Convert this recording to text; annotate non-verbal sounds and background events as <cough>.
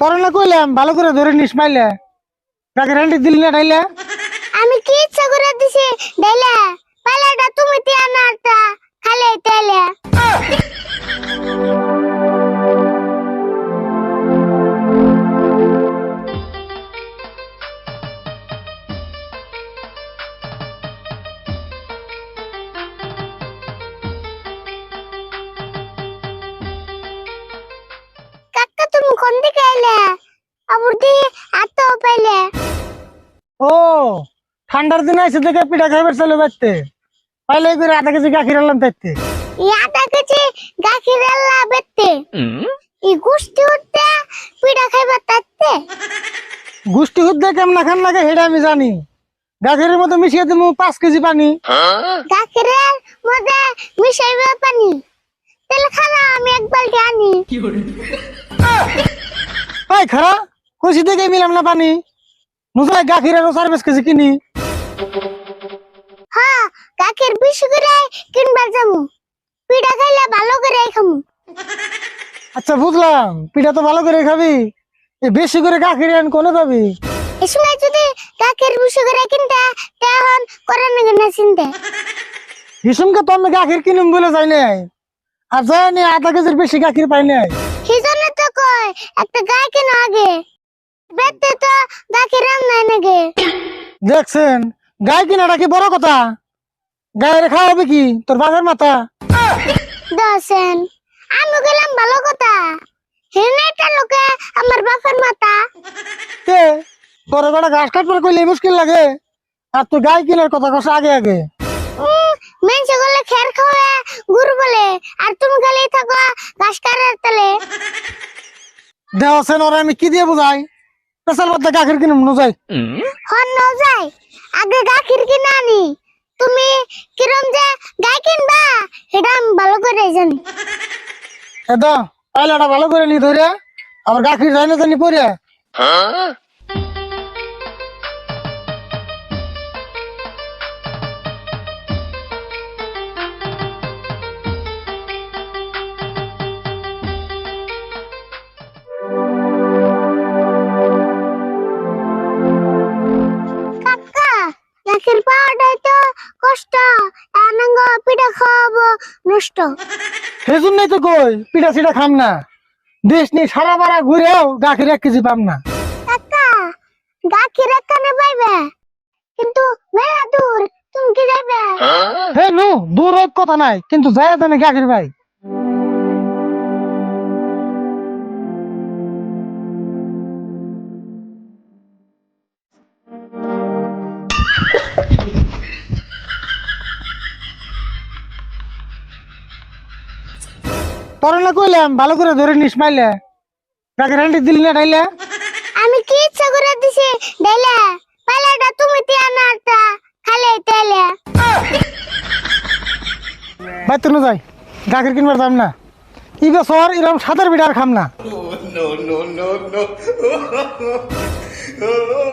তোর না কইলাম ভালো করে ধরে নিস মাইলে। তাকে হান্ডি দিলি না ডাইলে কোন দিকে এলে? আবুর দি আত্ম পাইলে ও ঠান্ডার দিন আইসে দেখে পিঠা খাইবার চলে বাড়তে পাইলে করে আধা কেজি গাখির আনলাম তাইতে ইয়াটা কেছি গাখির আল্লাহ বেতে ই গুষ্টি উঠতে পিঠা খাইবার তাতে গুষ্টি হুদ্দে কেমন খান লাগে সেটা আমি জানি। গাখিরের মতো মিশিয়ে দিমু পাঁচ কেজি পানি। গাখিরের মধ্যে মিশাইবে পানি। তেল খানা আমি এক বালতি এই খারা কইছি দেখে মিলাম না পানি। নুসাই গাখির আরও চার কেজি কিনি। হ্যাঁ গাখির বেশি করে কিনবার যামু পিঠা খাইলে ভালো করে খামু। আচ্ছা বুঝলাম। পিঠা তো ভালো করে খাবি। বেশি করে গাখির আন কোনে পাবি? সময় যদি গাখির বেশি করে কিনতে তখন করে না চিনতে? হিসুমকে তো আমি গাখির কিনুম বলে যাই নাই। আর যাই নি আধা কেজির বেশি গাখির পাই নাই। সেজন্য তো কয়? একটা গাই কেন আগে? বেতে তো গাখির আম নাই নাগে। দেখছেন গাই কিনাটা কি বড় কথা? গায়ের খাওয়াবে কি? তোর বাপের মাথা? দশেন আমি গেলাম ভালো কথা। হেনেটা লোকে আমার বাপের মাথা। কে? তোর বেটা ঘাস কাটবার করলে মুশকিল লাগে। আর তুই গাই কিনার কথা কস আগে আগে। মেনসে গলে খের খাওয়া গুরু বলে আর তুমি খালি থাকো ঘাস কাটার তলে। দেওয়াছেন ওরা আমি কি দিয়ে বুঝাই? পেশাল মধ্যে গাখির কিনুম নুজাই। হন ন যায় আগে গাখির কিনে আনি। তুমি কিরম যে গাই কিনবা এটা আমি ভালো করে জানি। এদা পাইলাটা ভালো করে নি ধরে আবার গাখির যায় না জানি পরে। কাকা গাখির পাওয়াটাই তো কষ্ট আনন্দ পিঠা খাওয়াবো নষ্ট। সেজন্যই তো কই পিঠা সিটা খাম না। দেশ নিয়ে সারা বারা ঘুরেও গাখির এক কেজি পাম না। কাকা গাখির এখানে পাইবে? কিন্তু মেলা দূর তুমি কি যাইবে? হে নু দূর এক কথা নাই কিন্তু যায় জানে গাখির ভাই তোর না কইলাম ভালো করে ধরে নিস মাইলে। গাখির হান্ডি দিলি না ডাইলে? আমি কি ইচ্ছা করে দিছি ডাইলে? পালাটা তুমি তা খালে তেলে ভাই তুই যাই গাখির কিনবার দাম না। ই বছর এরকম সাতের বিড়ার খাম না। No, no. <laughs>